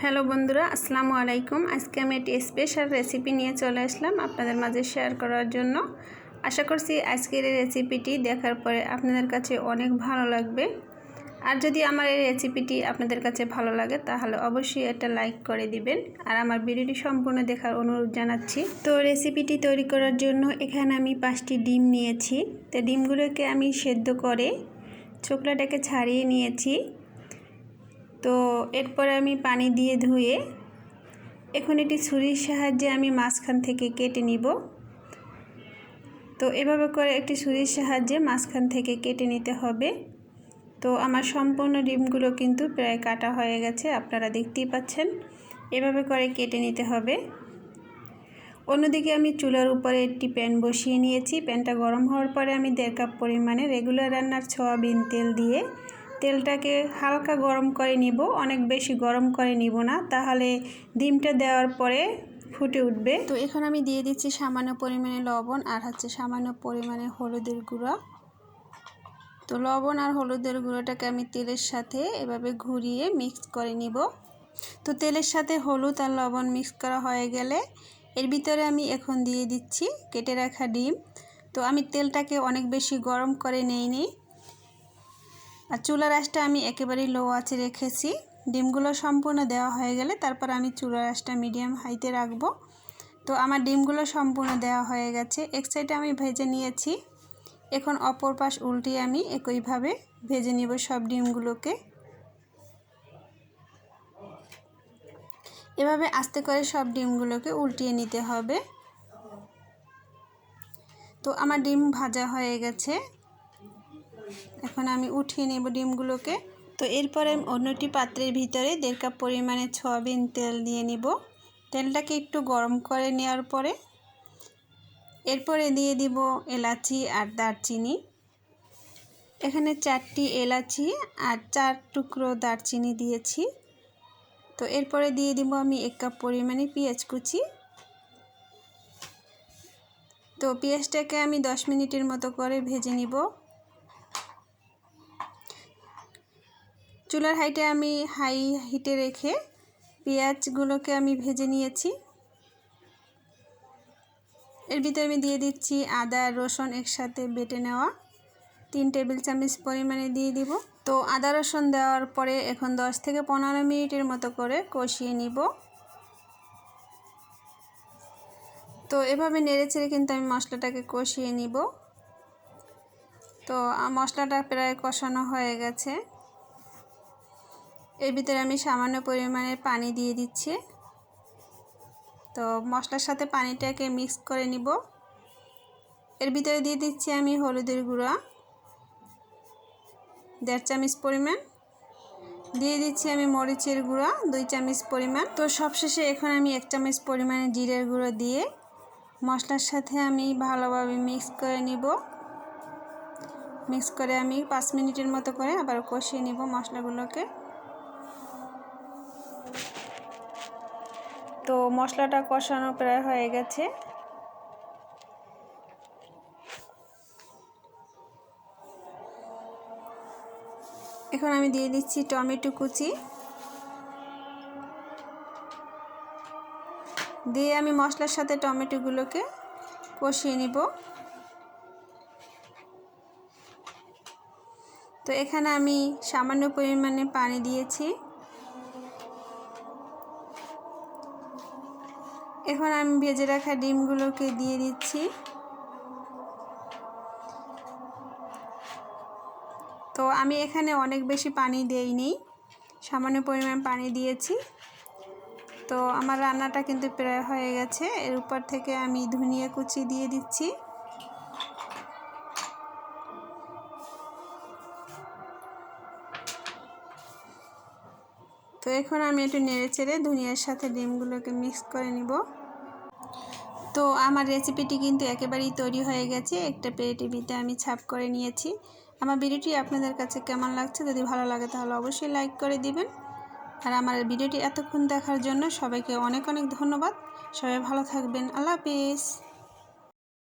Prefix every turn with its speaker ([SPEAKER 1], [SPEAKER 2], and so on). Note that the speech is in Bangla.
[SPEAKER 1] হ্যালো বন্ধুরা, আসসালামু আলাইকুম। আজকে আমি একটি স্পেশাল রেসিপি নিয়ে চলে আসলাম আপনাদের মাঝে শেয়ার করার জন্য। আশা করছি আজকের এই রেসিপিটি দেখার পরে আপনাদের কাছে অনেক ভালো লাগবে। আর যদি আমার এই রেসিপিটি আপনাদের কাছে ভালো লাগে, তাহলে অবশ্যই একটা লাইক করে দিবেন। আর আমার ভিডিওটি সম্পূর্ণ দেখার অনুরোধ জানাচ্ছি। তো রেসিপিটি তৈরি করার জন্য এখানে আমি পাঁচটি ডিম নিয়েছি। তো ডিমগুলোকে আমি সেদ্ধ করে চোকলাটাকে ছাড়িয়ে নিয়েছি। তো এরপরে আমি পানি দিয়ে ধুয়ে এখন এটি ছুরির সাহায্যে আমি মাঝখান থেকে কেটে নিব। তো এভাবে করে একটি ছুরির সাহায্যে মাঝখান থেকে কেটে নিতে হবে। তো আমার সম্পূর্ণ ডিমগুলো কিন্তু প্রায় কাটা হয়ে গেছে, আপনারা দেখতেই পাচ্ছেন। এভাবে করে কেটে নিতে হবে। অন্যদিকে আমি চুলার উপরে একটি প্যান বসিয়ে নিয়েছি। প্যানটা গরম হওয়ার পরে আমি দেড় কাপ পরিমাণে রেগুলার রান্নার সয়াবিন তেল দিয়ে তেলটাকে হালকা গরম করে নিব, অনেক বেশি গরম করে নিব না। তাহলে ডিমটা দেওয়ার পরে ফুটে উঠবে। তো এখন আমি দিয়ে দিচ্ছি সামান্য পরিমাণে লবণ আর হচ্ছে সামান্য পরিমাণে হলুদের গুঁড়ো। তো লবণ আর হলুদের গুঁড়োটাকে আমি তেলের সাথে এভাবে ঘুরিয়ে মিক্স করে নিব। তো তেলের সাথে হলুদ আর লবণ মিক্স করা হয়ে গেলে এর ভিতরে আমি এখন দিয়ে দিচ্ছি কেটে রাখা ডিম। তো আমি তেলটাকে অনেক বেশি গরম করে নেইনি। আর চুলার আঁচটা আমি একেবারেই লো আছে রেখেছি। ডিমগুলো সম্পূর্ণ দেওয়া হয়ে গেলে তারপর আমি চুলার আঁচটা মিডিয়াম হাইতে রাখব। তো আমার ডিমগুলো সম্পূর্ণ দেওয়া হয়ে গেছে। এক সাইডে আমি ভেজে নিয়েছি। এখন অপর পাশ উল্টিয়ে আমি একইভাবে ভেজে নিব সব ডিমগুলোকে। এভাবে আস্তে করে সব ডিমগুলোকে উল্টিয়ে নিতে হবে। তো আমার ডিম ভাজা হয়ে গেছে। এখন আমি উঠিয়ে নেব ডিমগুলোকে। তো এরপরে আমি অন্যটি পাত্রের ভিতরে দেড় কাপ পরিমাণে সয়াবিন তেল দিয়ে নিব। তেলটাকে একটু গরম করে নেওয়ার পরে এরপরে দিয়ে দিব এলাচি আর দারচিনি। এখানে চারটি এলাচি আর চার টুকরো দারচিনি দিয়েছি। তো এরপরে দিয়ে দিব আমি এক কাপ পরিমাণে পেঁয়াজ কুচি। তো পেঁয়াজটাকে আমি দশ মিনিটের মতো করে ভেজে নিব। চুলার হাইটে আমি হাই হিটে রেখে পেঁয়াজগুলোকে আমি ভেজে নিয়েছি। এর ভিতরে আমি দিয়ে দিচ্ছি আদা, রসুন একসাথে বেটে নেওয়া। তিন টেবিল চামচ পরিমাণে দিয়ে দিব। তো আদা, রসুন দেওয়ার পরে এখন দশ থেকে পনেরো মিনিটের মতো করে কষিয়ে নিব। তো এভাবে নেড়ে চেড়ে কিন্তু আমি মশলাটাকে কষিয়ে নিব। তো মশলাটা প্রায় কষানো হয়ে গেছে। এর ভিতরে আমি সামান্য পরিমাণে পানি দিয়ে দিচ্ছি। তো মশলার সাথে পানিটাকে মিক্স করে নিব। এর ভিতরে দিয়ে দিচ্ছি আমি হলুদের গুঁড়া, দেড় চামচ পরিমাণ। দিয়ে দিচ্ছি আমি মরিচের গুঁড়া, দুই চামচ পরিমাণ। তো সবশেষে এখন আমি এক চামচ পরিমাণে জিরের গুঁড়ো দিয়ে মশলার সাথে আমি ভালোভাবে মিক্স করে নিব। মিক্স করে আমি পাঁচ মিনিটের মতো করে আবার কষিয়ে নিব মশলাগুলোকে। তো মশলাটা কষানো প্রায় হয়ে গেছে। এখন আমি দিয়ে দিচ্ছি টমেটো কুচি। দিয়ে আমি মশলার সাথে টমেটোগুলোকে কষিয়ে নিব। তো এখানে আমি সামান্য পরিমাণে পানি দিয়েছি। এখন আমি ভেজে রাখা ডিমগুলোকে দিয়ে দিচ্ছি। তো আমি এখানে অনেক বেশি পানি দেইনি, সামান্য পরিমাণ পানি দিয়েছি। তো আমার রান্নাটা কিন্তু প্রায় হয়ে গেছে, এর উপর থেকে আমি ধনিয়া কুচি দিয়ে দিচ্ছি। তো এখন আমি একটু নেড়ে চেড়ে ধনিয়ার সাথে ডিমগুলোকে মিক্স করে নিব। তো আমার রেসিপিটি কিন্তু একেবারেই তৈরি হয়ে গেছে। একটা পেয়ে টিভিতে আমি ছাপ করে নিয়েছি। আমার ভিডিওটি আপনাদের কাছে কেমন লাগছে, যদি ভালো লাগে তাহলে অবশ্যই লাইক করে দিবেন। আর আমার ভিডিওটি এতক্ষণ দেখার জন্য সবাইকে অনেক অনেক ধন্যবাদ। সবাই ভালো থাকবেন। আল্লাহ হাফিজ।